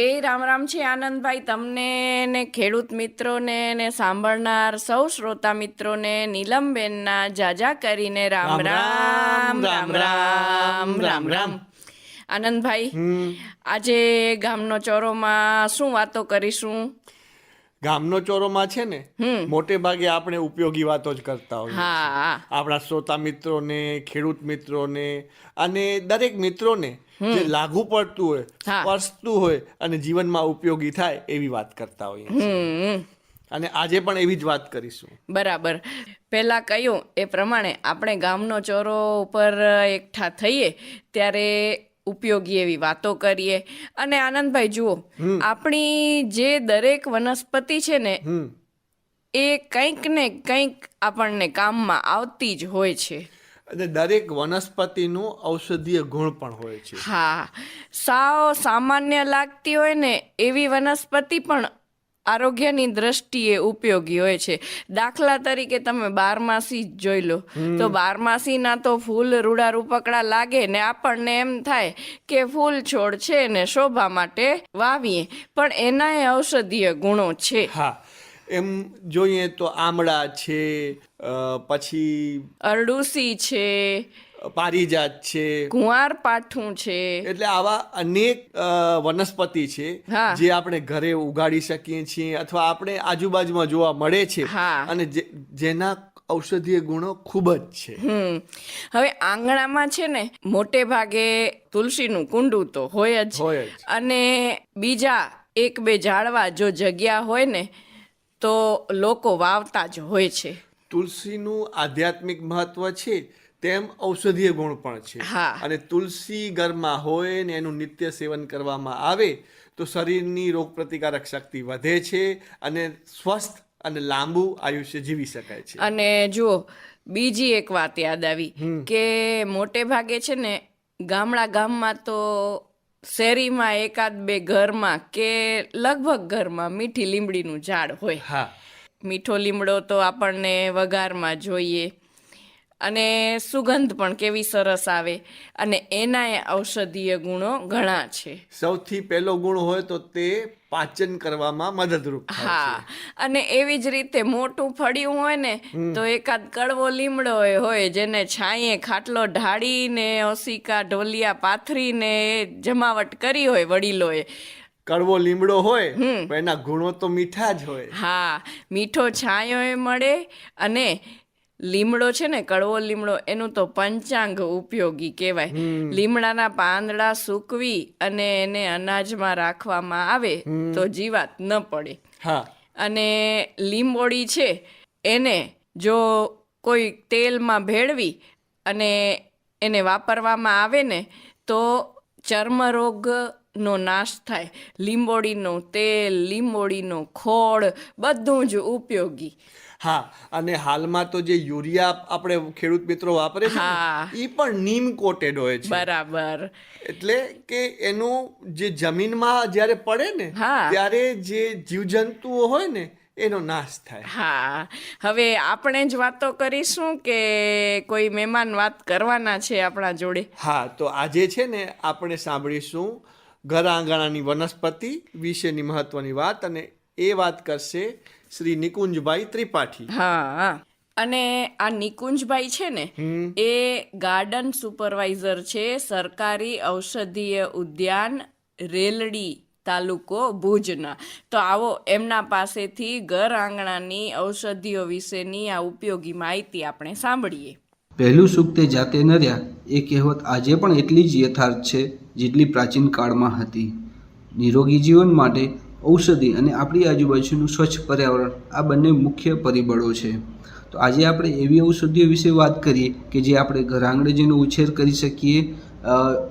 એ રામ રામ છે આનંદભાઈ. તમને ને ખેડૂત મિત્રોને ને સાંભળનાર સૌ શ્રોતા મિત્રોને નીલમબેનના જાજા કરીને રામ રામ રામ રામ રામ રામ આનંદભાઈ આજે ગામનો ચોરોમાં શું વાતો કરીશું? ગામનો ચોરોમાં છે ને મોટે ભાગે આપણે ઉપયોગી વાતો જ કરતા હોઈએ હા. આપણા શ્રોતા મિત્રોને ખેડૂત મિત્રોને અને દરેક મિત્રોને જે લાગુ પડતું હોય. સ્પર્શતું હોય અને જીવનમાં ઉપયોગી થાય એવી વાત કરતા હોઈએ અને આજે પણ એવી જ વાત કરીશું. બરાબર. પહેલાં કહ્યું એ પ્રમાણે આપણે ગામનો ચોરો ઉપર એકઠા થઈએ ત્યારે ઉપયોગી એવી વાતો કરીએ. અને આનંદભાઈ જુઓ આપણી જે દરેક વનસ્પતિ છે ને એ કંઈક ને કંઈક આપણને કામમાં આવતી જ હોય છે. અને દરેક વનસ્પતિનું ઔષધીય ગુણ પણ હોય છે. હા. સાવ સામાન્ય લાગતી હોય ને એવી વનસ્પતિ પણ આરોગ્યની દ્રષ્ટિએ ઉપયોગી હોય છે. દાખલા તરીકે તમે બારમાસી જ જોઈ લો. તો બારમાસીના તો ફૂલ રૂડા રૂપકડા લાગે ને આપણને એમ થાય કે ફૂલ છોડ છે ને શોભા માટે વાવીએ. પણ એનાય ઔષધીય ગુણો છે. હા. એમ જોઈએ તો આમળા છે પછી અરડુસી છે પારિજાત છે. કુંવાર પાઠું છે. એટલે આવા અનેક વનસ્પતિ છે. જે આપણે ઘરે ઉગાડી શકીએ છીએ અથવા આપણે આજુબાજુમાં જોવા મળે છે અને જેના ઔષધીય ગુણો ખૂબ જ છે. હવે આંગણામાં છે ને મોટે ભાગે તુલસીનું કુંડું તો હોય જ. હોય જ. અને બીજા એક બે ઝાડવા જો જગ્યા હોય ને તો લોકો વાવતા જ હોય છે. તુલસીનું આધ્યાત્મિક મહત્વ છે. તેમ ઔષધીય ગુણ પણ છે. અને તુલસી ઘરમાં હોય ને એનું નિત્ય સેવન કરવામાં આવે તો શરીરની રોગ પ્રતિકારક શક્તિ વધે છે અને સ્વસ્થ અને લાંબુ આયુષ્ય જીવી શકાય છે. અને જુઓ બીજી એક વાત યાદ આવી કે મોટે ભાગે છે ને ગામડા ગામમાં તો શેરીમાં એકાદ બે ઘરમાં કે લગભગ ઘરમાં મીઠી લીમડીનું ઝાડ હોય. હા. મીઠો લીમડો તો આપણને વઘારમાં જોઈએ. અને સુગંધ પણ કેવી સરસ આવે. અને એના ઔષધીય ગુણો ઘણા છે. સૌથી પહેલો ગુણ હોય તો તે પાચન કરવામાં મદદરૂપ હા અને એવી જ રીતે મોટું ફળિયું હોય ને તો એકાદ કડવો લીમડો હોય હોય જેને છાંયે ખાટલો ઢાળીને ઓસિકા ઢોલિયા પાથરીને જમાવટ કરી હોય વડીલોએ. કડવો લીમડો હોય એના ગુણો તો મીઠા જ હોય. હા મીઠો છાંયો મળે અને લીમડો છે ને કડવો લીમડો એનું તો પંચાંગ ઉપયોગી કહેવાય. લીમડાના પાંદડા સૂકવી અને એને અનાજમાં રાખવામાં આવે તો જીવાત ન પડે. અને લીંબોળી છે એને જો કોઈ તેલમાં ભેળવી અને એને વાપરવામાં આવે ને તો ચર્મરોગ નો નાશ થાય. લીંબોળીનું તેલ લીંબોળીનો ખોળ બધું જ ઉપયોગી. હા અને હાલમાં તો જે યુરિયા આપણે ખેડૂત મિત્રો વાપરે છે. એ પણ નીમ કોટેડ હોય છે. બરાબર. એટલે કે એનું જે જમીનમાં જ્યારે પડે ને ત્યારે જે જીવજંતુઓ હોય ને એનો નાશ થાય. હા. હવે આપણે જ વાતો કરીશું કે કોઈ મહેમાન વાત કરવાના છે આપણા જોડે? હા તો આજે છે ને આપણે સાંભળીશું ઘર આંગણાની વનસ્પતિ વિશેની મહત્વની વાત અને એ વાત કરશે શ્રી નિકુંજભાઈ ત્રિપાઠી. હા. અને આ નિકુંજભાઈ છે ને એ ગાર્ડન સુપરવાઇઝર છે સરકારી ઔષધીય ઉદ્યાન રેલડી તાલુકો ભુજના. તો આવો એમના પાસેથી ઘર આંગણાની ઔષધિઓ વિશેની આ ઉપયોગી માહિતી આપણે સાંભળીએ. પહેલું સુખ તે જાતે નર્યા એ કહેવત આજે પણ એટલી જ યથાર્થ છે જેટલી પ્રાચીન કાળમાં હતી. નિરોગી જીવન માટે ઔષધિ અને આપણી આજુબાજુનું સ્વચ્છ પર્યાવરણ, આ બંને મુખ્ય પરિબળો છે. તો આજે આપણે એવી ઔષધિઓ વિશે વાત કરીએ કે જે આપણે ઘર આંગણે જેનો ઉછેર કરી શકીએ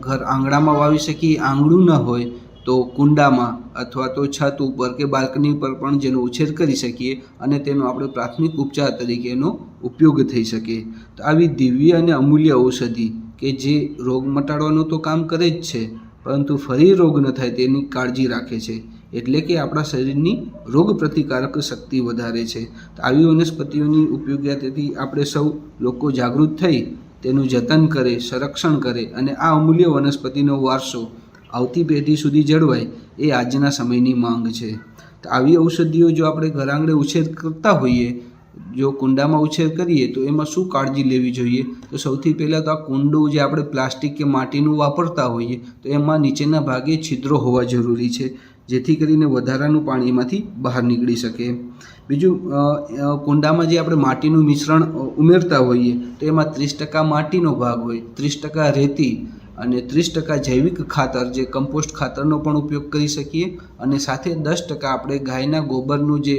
ઘર આંગણામાં વાવી શકીએ, આંગણું ન હોય તો કુંડામાં અથવા તો છત ઉપર કે બાલ્કની પર પણ જેનો ઉછેર કરી શકીએ અને તેનો આપણે પ્રાથમિક ઉપચાર તરીકે એનો ઉપયોગ થઈ શકે. તો આવી દિવ્ય અને અમૂલ્ય ઔષધિ કે જે રોગ મટાડવાનું તો કામ કરે જ છે, પરંતુ ફરી રોગ ન થાય તેની કાળજી રાખે છે. એટલે કે આપણા શરીરની રોગ પ્રતિકારક શક્તિ વધારે છે. તો આવી વનસ્પતિઓની ઉપયોગીતાથી આપણે સૌ લોકો જાગૃત થઈ તેનું જતન કરે, સંરક્ષણ કરે અને આ અમૂલ્ય વનસ્પતિનો વારસો આવતી પેઢી સુધી જળવાય એ આજના સમયની માંગ છે. તો આવી ઔષધિઓ જો આપણે ઘર આંગણે ઉછેર કરતા હોઈએ, જો કુંડામાં ઉછેર કરીએ, તો એમાં શું કાળજી લેવી જોઈએ? તો સૌથી પહેલાં તો આ કુંડું જે આપણે પ્લાસ્ટિક કે માટીનું વાપરતા હોઈએ, તો એમાં નીચેના ભાગે છિદ્રો હોવા જરૂરી છે. જેથી કરીને વધારાનું પાણી એમાંથી બહાર નીકળી શકે. બીજું કુંડામાં જે આપણે માટીનું મિશ્રણ ઉમેરતા હોઈએ, તો એમાં ત્રીસ ટકા માટીનો ભાગ હોય, ત્રીસ ટકા રેતી અને ત્રીસ ટકા જૈવિક ખાતર, જે કમ્પોસ્ટ ખાતરનો પણ ઉપયોગ કરી શકીએ. અને સાથે દસ ટકા આપણે ગાયના ગોબરનું જે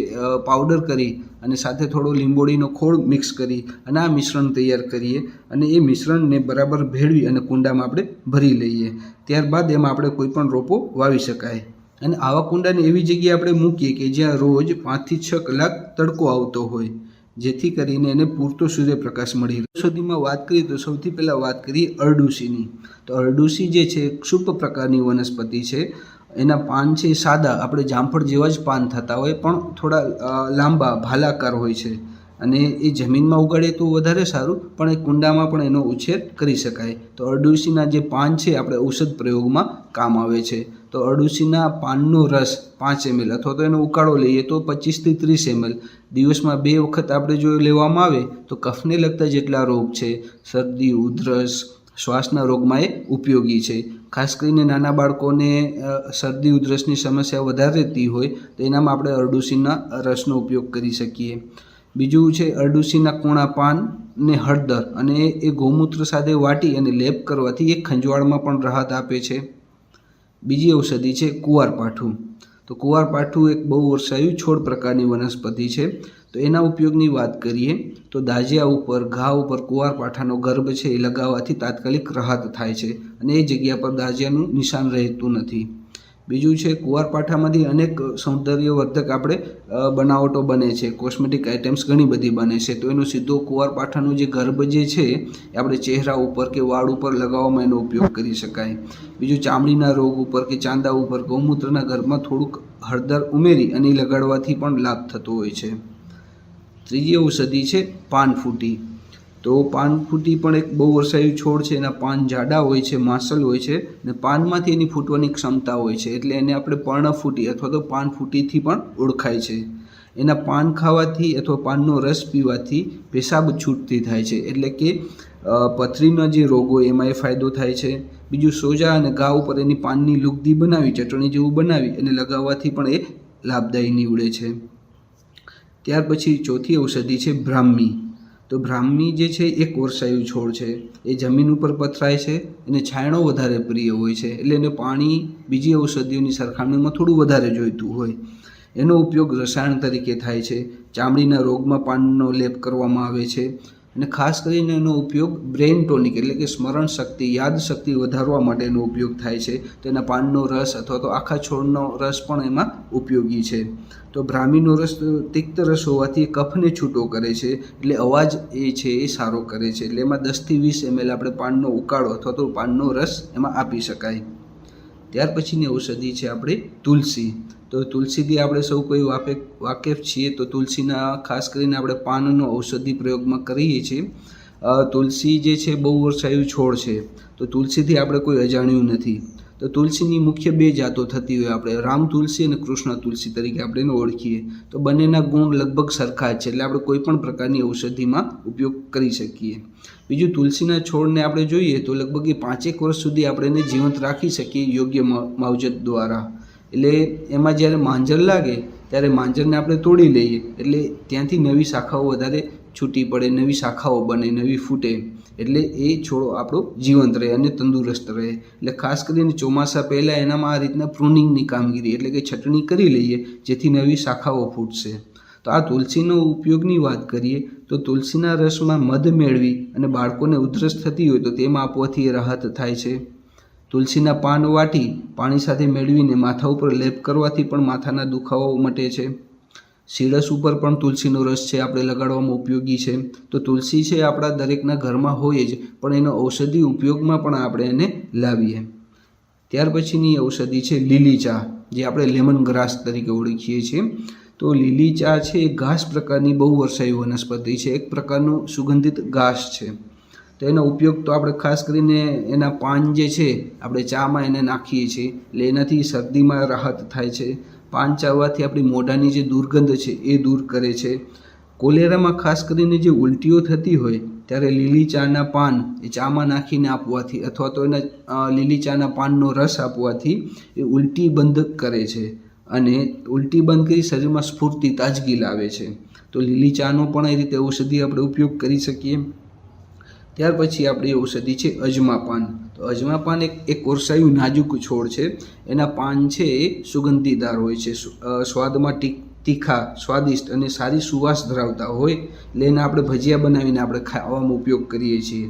પાવડર કરી અને સાથે થોડો લીંબોળીનો ખોળ મિક્સ કરી અને આ મિશ્રણ તૈયાર કરીએ. અને એ મિશ્રણને બરાબર ભેળવી અને કુંડામાં આપણે ભરી લઈએ. ત્યારબાદ એમાં આપણે કોઈ પણ રોપો વાવી શકાય. અને આવા કુંડાને એવી જગ્યાએ આપણે મૂકીએ કે જ્યાં રોજ પાંચથી છ કલાક તડકો આવતો હોય. જેથી કરીને એને પૂરતો સૂર્યપ્રકાશ મળી રહે. ઔષધિમાં વાત કરીએ તો સૌથી પહેલાં વાત કરીએ અરડુસીની. તો અરડુસી જે છે, એક ક્ષુપ પ્રકારની વનસ્પતિ છે. એના પાન છે સાદા. આપણે જામફળ જેવા જ પાન થતા હોય, પણ થોડા લાંબા, ભાલાકાર હોય છે. અને એ જમીનમાં ઉગાડે તો વધારે સારું, પણ એ કુંડામાં પણ એનો ઉછેર કરી શકાય. તો અરડુસીના જે પાન છે, આપણે ઔષધ પ્રયોગમાં કામ આવે છે. તો અડુસીના પાનનો રસ પાંચ એમએલ અથવા તો એનો ઉકાળો લઈએ તો પચીસથી ત્રીસ એમએલ. દિવસમાં બે વખત આપણે જો લેવામાં આવે તો કફને લગતા જેટલા રોગ છે, શરદી, ઉધરસ, શ્વાસના રોગમાં એ ઉપયોગી છે. ખાસ કરીને નાના બાળકોને શરદી, ઉધરસની સમસ્યા વધારે રહેતી હોય તો એનામાં આપણે અરડુસીના રસનો ઉપયોગ કરી શકીએ. બીજું છે અરડુસીના કૂણા પાન ને હળદર અને એ ગૌમૂત્ર સાથે વાટી અને લેપ કરવાથી એ ખંજવાળમાં પણ રાહત આપે છે. બીજી ઔષધિ છે કુવારપાઠું. તો કુવારપાઠું એક બહુ વર્ષાયું છોડ પ્રકારની વનસ્પતિ છે. તો એના ઉપયોગની વાત કરીએ, તો દાજિયા ઉપર, ઘા ઉપર કુવારપાઠાનો ગર્ભ છે એ લગાવવાથી તાત્કાલિક રાહત થાય છે અને એ જગ્યા પર દાજિયાનું નિશાન રહેતું નથી. બીજું છે, કુવારપાઠામાંથી અનેક સૌંદર્યવર્ધક આપણે બનાવટો બને છે. કોસ્મેટિક આઇટમ્સ ઘણી બધી બને છે. તો એનો સીધો કુવારપાઠાનો જે ગર્ભ જે છે, એ આપણે ચહેરા ઉપર કે વાળ ઉપર લગાવવામાં એનો ઉપયોગ કરી શકાય. બીજું, ચામડીના રોગ ઉપર કે ચાંદા ઉપર, ગૌમૂત્રના ગર્ભમાં થોડુંક હળદર ઉમેરી અને લગાડવાથી પણ લાભ થતો હોય છે. ત્રીજી ઔષધિ છે, પાનફૂટી. તો પાનફૂટી પણ એક બહુ વર્ષાયુ છોડ છે. એના પાન જાડા હોય છે, માસલ હોય છે અને પાનમાંથી એની ફૂટવાની ક્ષમતા હોય છે. એટલે એને આપણે પર્ણફૂટી અથવા તો પાનફૂટીથી પણ ઓળખાય છે. એના પાન ખાવાથી અથવા પાનનો રસ પીવાથી પેશાબ છૂટતી થાય છે. એટલે કે પથરીના જે રોગો એમાં એ ફાયદો થાય છે. બીજું સોજા અને ઘા ઉપર એની પાનની લુગદી બનાવી, ચટણી જેવું બનાવી અને લગાવવાથી પણ એ લાભદાયી નીવડે છે. ત્યાર પછી ચોથી ઔષધિ છે બ્રાહ્મી. તો બ્રાહ્મી જે છે, એક કોરસાયુ છોડ છે. એ જમીન ઉપર પથરાય છે એને છાંયડો વધારે પ્રિય હોય છે. એટલે એને પાણી બીજી ઔષધિઓની સરખામણીમાં થોડું વધારે જોઈતું હોય. એનો ઉપયોગ રસાયણ તરીકે થાય છે. ચામડીના રોગમાં પાનનો લેપ કરવામાં આવે છે. અને ખાસ કરીને એનો ઉપયોગ બ્રેઇન ટોનિક એટલે કે સ્મરણ શક્તિ, યાદ શક્તિ વધારવા માટેનો ઉપયોગ થાય છે. તેના પાનનો રસ અથવા તો આખા છોડનો રસ પણ એમાં ઉપયોગી છે. તો બ્રાહ્મીનો રસ તિક્ત રસ હોવાથી કફને છૂટો કરે છે, એટલે અવાજ એ છે એ સારો કરે છે. એટલે એમાં દસથી વીસ એમએલ આપણે પાનનો ઉકાળો અથવા તો પાનનો રસ એમાં આપી શકાય. ત્યાર પછીની ઔષધિ છે આપણે તુલસી. તો તુલસીથી આપણે સૌ કોઈ વાપે વાકેફ છીએ તો તુલસીના, ખાસ કરીને આપણે પાનનો ઔષધિ પ્રયોગમાં કરીએ છીએ. તુલસી જે છે બહુ વર્ષાયુ છોડ છે. તો તુલસીથી આપણે કોઈ અજાણ્યું નથી. તો તુલસીની મુખ્ય બે જાતો થતી હોય આપણે, રામ તુલસી અને કૃષ્ણ તુલસી તરીકે આપણે એને ઓળખીએ. તો બંનેના ગુણ લગભગ સરખા જ છે, એટલે આપણે કોઈ પણ પ્રકારની ઔષધિમાં ઉપયોગ કરી શકીએ. બીજું, તુલસીના છોડને આપણે જોઈએ તો લગભગ એ પાંચેક વર્ષ સુધી આપણે એને જીવંત રાખી શકીએ યોગ્ય માવજત દ્વારા. એટલે એમાં જ્યારે માંજર લાગે, ત્યારે માંજરને આપણે તોડી લઈએ. એટલે ત્યાંથી નવી શાખાઓ વધારે છૂટી પડે, નવી શાખાઓ બને, નવી ફૂટે. એટલે એ છોડો આપણો જીવંત રહે અને તંદુરસ્ત રહે. એટલે ખાસ કરીને ચોમાસા પહેલાં એનામાં આ રીતના પ્રુનિંગની કામગીરી, એટલે કે છટણી કરી લઈએ, જેથી નવી શાખાઓ ફૂટશે. તો આ તુલસીનો ઉપયોગની વાત કરીએ, તો તુલસીના રસમાં મધ મેળવી અને બાળકોને ઉધરસ થતી હોય તો તેમાં આપવાથી રાહત થાય છે. તુલસીના પાન વાટી પાણી સાથે મેળવીને માથા ઉપર લેપ કરવાથી પણ માથાના દુખાવો મટે છે. શીરસ ઉપર પણ તુલસીનો રસ છે આપણે લગાડવામાં ઉપયોગી છે. તો તુલસી છે આપણા દરેકના ઘરમાં હોય જ, પણ એનો ઔષધિ ઉપયોગમાં પણ આપણે એને લાવીએ. ત્યાર પછીની ઔષધિ છે લીલી ચા, જે આપણે લેમન ગ્રાસ તરીકે ઓળખીએ છીએ. તો લીલી ચા છે એ ઘાસ પ્રકારની બહુ વર્ષાયી વનસ્પતિ છે. એક પ્રકારનું સુગંધિત ઘાસ છે. તો એનો ઉપયોગ તો આપણે ખાસ કરીને એના પાન જે છે, આપણે ચામાં એને નાખીએ છીએ. એટલે એનાથી શરદીમાં રાહત થાય છે. પાન ચાવવાથી આપણી મોઢાની જે દુર્ગંધ છે એ દૂર કરે છે. કોલેરામાં ખાસ કરીને જે ઉલટીઓ થતી હોય, ત્યારે લીલી ચાના પાન એ ચામાં નાખીને આપવાથી અથવા તો એના લીલી ચાના પાનનો રસ આપવાથી એ ઉલટી બંધ કરે છે. અને ઉલટી બંધ કરી શરીરમાં સ્ફૂર્તિ, તાજગી લાવે છે. તો લીલી ચાનો પણ એ રીતે ઔષધિ આપણે ઉપયોગ કરી શકીએ. ત્યાર પછી આપણી ઔષધિ છે અજમા પાન તો અજમા પાન એક એક કોરસાયું નાજુક છોડ છે. એના પાન છે એ સુગંધીદાર હોય છે. સ્વાદમાં ટીક તીખા, સ્વાદિષ્ટ અને સારી સુવાસ ધરાવતા હોય. એટલે એને આપણે ભજીયા બનાવીને આપણે ખાવામાં ઉપયોગ કરીએ છીએ.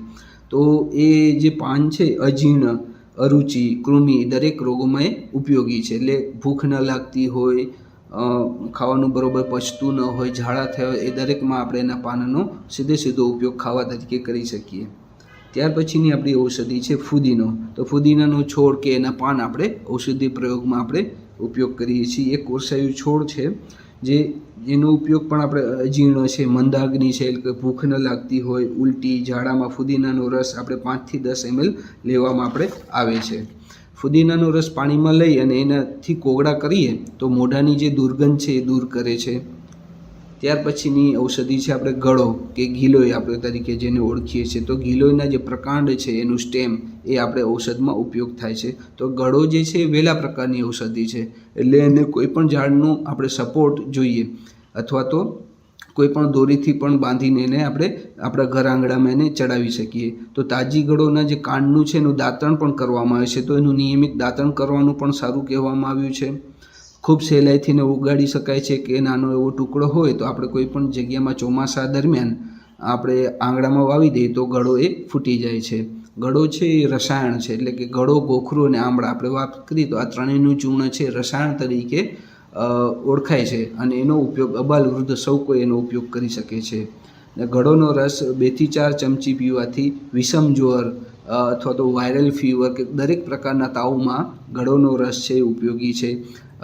તો એ જે પાન છે, અજીર્ણ, અરુચિ, કૃમિ દરેક રોગોમાં એ ઉપયોગી છે. એટલે ભૂખ ન લાગતી હોય ખાવાનું બરોબર પચતું ન હોય, ઝાડા થયા હોય, એ દરેકમાં આપણે એના પાનનો સીધે સીધો ઉપયોગ ખાવા તરીકે કરી શકીએ. ત્યાર પછીની આપણી ઔષધિ છે ફુદીનો. તો ફુદીનાનો છોડ કે એના પાન આપણે ઔષધિ પ્રયોગમાં આપણે ઉપયોગ કરીએ છીએ. એક કોરસાયું છોડ છે, જે એનો ઉપયોગ પણ આપણે અજીર્ણ છે, મંદાગ્નિ છે કે ભૂખ ન લાગતી હોય, ઉલટી, ઝાડામાં ફુદીનાનો રસ આપણે પાંચથી દસ એમએલ લેવામાં આપણે આવે છે. ફુદીનાનો રસ પાણીમાં લઈ અને એનાથી કોગળા કરીએ તો મોઢાની જે દુર્ગંધ છે એ દૂર કરે છે. ત્યાર પછીની ઔષધિ છે આપણે ગળો કે ગીલોય આપણે તરીકે જેને ઓળખીએ છીએ. તો ગીલોયના જે પ્રકાંડ છે એનું સ્ટેમ એ આપણે ઔષધમાં ઉપયોગ થાય છે. તો ગળો જે છે એ વહેલા પ્રકારની ઔષધિ છે. એટલે એને કોઈ પણ ઝાડનું આપણે સપોર્ટ જોઈએ. અથવા તો કોઈ પણ દોરીથી પણ બાંધીને એને આપણે આપણા ઘર આંગણામાં એને ચડાવી શકીએ. તો તાજી ગળોના જે કાંડનું છે એનું દાંતણ પણ કરવામાં આવે છે. તો એનું નિયમિત દાંતણ કરવાનું પણ સારું કહેવામાં આવ્યું છે. ખૂબ સહેલાઈથી ઉગાડી શકાય છે કે નાનો એવો ટુકડો હોય તો આપણે કોઈ પણ જગ્યામાં ચોમાસા દરમિયાન આપણે આંગણામાં વાવી દઈએ તો ગળો એ ફૂટી જાય છે. ગળો છે એ રસાયણ છે. એટલે કે ગળો, ગોખરું અને આંબળા આપણે વાત કરીએ તો આ ત્રણેયનું ચૂર્ણ છે રસાયણ તરીકે ઓળખાય છે અને એનો ઉપયોગ અબાલ વૃદ્ધ સૌ કોઈ એનો ઉપયોગ કરી શકે છે. ઘડોનો રસ બેથી ચાર ચમચી પીવાથી વિષમ જ્વર અથવા તો વાયરલ ફીવર કે દરેક પ્રકારના તાવમાં ગળોનો રસ છે એ ઉપયોગી છે.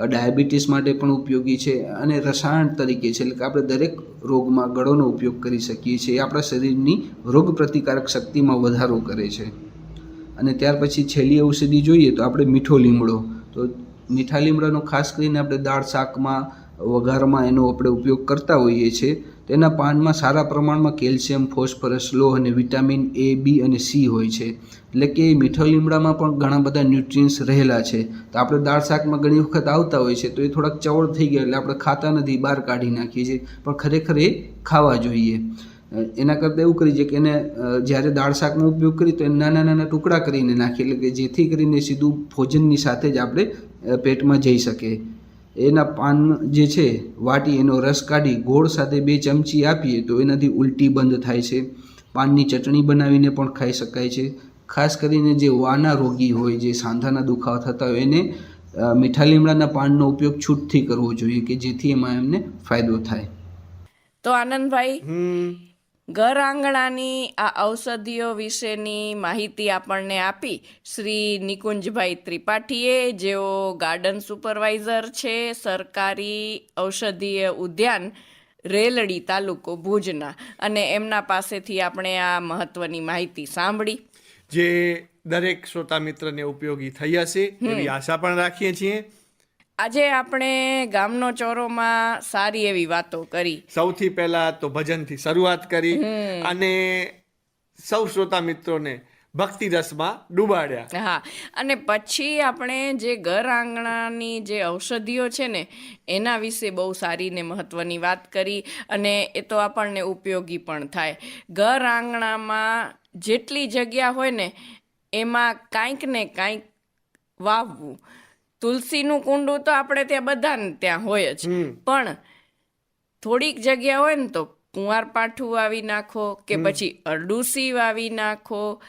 ડાયાબિટીસ માટે પણ ઉપયોગી છે અને રસાયણ તરીકે છે. એટલે કે આપણે દરેક રોગમાં ગળોનો ઉપયોગ કરી શકીએ છીએ. એ આપણા શરીરની રોગ પ્રતિકારક શક્તિમાં વધારો કરે છે. અને ત્યાર પછી છેલ્લી ઔષધિ જોઈએ તો આપણે મીઠો લીમડો. તો મીઠા લીમડાનો ખાસ કરીને આપણે દાળ શાકમાં, વઘારમાં એનો આપણે ઉપયોગ કરતા હોઈએ છીએ. તેના પાનમાં સારા પ્રમાણમાં કેલ્શિયમ, ફોસ્ફરસ, લોહ અને વિટામિન એ, બી અને સી હોય છે. એટલે કે મીઠા લીમડામાં પણ ઘણા બધા ન્યુટ્રિયન્સ રહેલા છે. તો આપણે દાળ શાકમાં ઘણી વખત આવતા હોય છે, તો એ થોડાક ચવળ થઈ ગયા એટલે આપણે ખાતા નથી, બહાર કાઢી નાખીએ છીએ. પણ ખરેખર એ ખાવા જોઈએ. એના કરતાં એવું કરીએ કે એને જ્યારે દાળ શાકનો ઉપયોગ કરીએ તો એને નાના નાના ટુકડા કરીને નાખીએ એટલે કે જેથી કરીને સીધું ભોજનની સાથે જ આપણે પેટમાં જઈ શકે. એના પાન જે છે વાટી એનો રસ કાઢી ગોળ સાથે બે ચમચી આપીએ તો એનાથી ઉલટી બંધ થાય છે. પાનની ચટણી બનાવીને પણ ખાઈ શકાય છે. ખાસ કરીને જે વાના રોગી હોય જે સાંધાના દુખાવા થતા હોય એને મીઠા લીમડાના પાનનો ઉપયોગ છૂટથી કરવો જોઈએ કે જેથી એમાં એમને ફાયદો થાય. તો આનંદભાઈ ઘર આંગણાની આ ઔષધિઓ વિશેની માહિતી આપણને આપી શ્રી નિકુંજભાઈ ત્રિપાઠીએ જેઓ ગાર્ડન સુપરવાઇઝર છે સરકારી ઔષધીય ઉદ્યાન રેલડી તાલુકો ભુજના. અને એમના પાસેથી આપણે આ મહત્વની માહિતી સાંભળી. જે દરેક શ્રોતા મિત્રને ઉપયોગી થઈ હશે એવી આશા પણ રાખીએ છીએ. આજે આપણે ગામનો ચોરોમાં સારી એવી વાતો કરી. સૌથી પહેલા તો ભજનથી શરૂઆત કરી અને સૌ શ્રોતા મિત્રોને ભક્તિ રસમાં ડૂબાડ્યા. હા અને પછી આપણે જે ઘર આંગણાની જે ઔષધિઓ છે ને એના વિશે બહુ સારી ને મહત્વની વાત કરી અને એ તો આપણને ઉપયોગી પણ થાય. ઘર આંગણામાં જેટલી જગ્યા હોય ને એમાં કાંઈક ને કાંઈક વાવવું. તુલસીનું કુંડું તો આપણે ત્યાં બધાને ત્યાં હોય જ. પણ થોડીક જગ્યા હોય ને તો કુંવાર પાઠું વાવી નાખો કે પછી અરડુસી વાવી નાખો.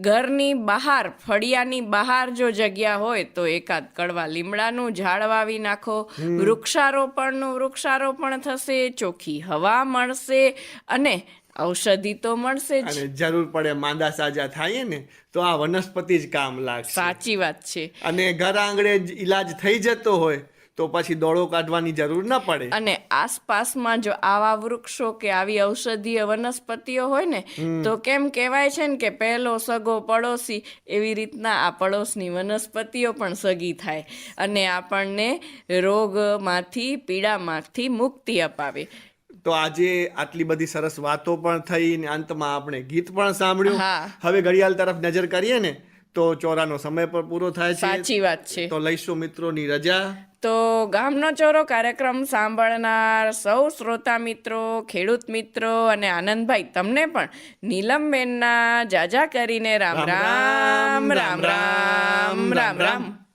ઘરની બહાર ફળિયાની બહાર જો જગ્યા હોય તો એકાદ કડવા લીમડાનું ઝાડ વાવી નાખો. વૃક્ષારોપણનું વૃક્ષારોપણ થશે ચોખ્ખી હવા મળશે અને ઔષધિ તો મળશે જ. અને જરૂર પડે માંદા સાજા થાય ને તો આ વનસ્પતિ જ કામ લાગશે. સાચી વાત છે. અને ઘર આંગણે જ ઈલાજ થઈ જતો હોય તો પછી દોડો કાઢવાની જરૂર ન પડે. અને આસપાસમાં જો આવા વૃક્ષો કે આવી ઔષધીય વનસ્પતિઓ હોય ને તો કેમ કહેવાય છે ને કે પહેલો સગો પડોશી એવી રીતના આ પડોશની વનસ્પતિઓ પણ સગી થાય. અને આપણને રોગમાંથી પીડામાંથી મુક્તિ અપાવે. તો આજે આટલી બધી સરસ વાતો પણ થઈ ને અંતમાં આપણે ગીત પણ સાંભળ્યું. હવે ઘડિયાળ તરફ નજર કરીએ ને તો ચોરાનો સમય પણ પૂરો થાય છે. સાચી વાત છે. તો લઈશું મિત્રોની રજા. તો ગામનો ચોરો કાર્યક્રમ સાંભળનાર સૌ શ્રોતા મિત્રો ખેડૂત મિત્રો અને આનંદભાઈ તમને પણ નીલમબેનના જાજા કરીને રામ રામ રામ રામ રામ. રામ.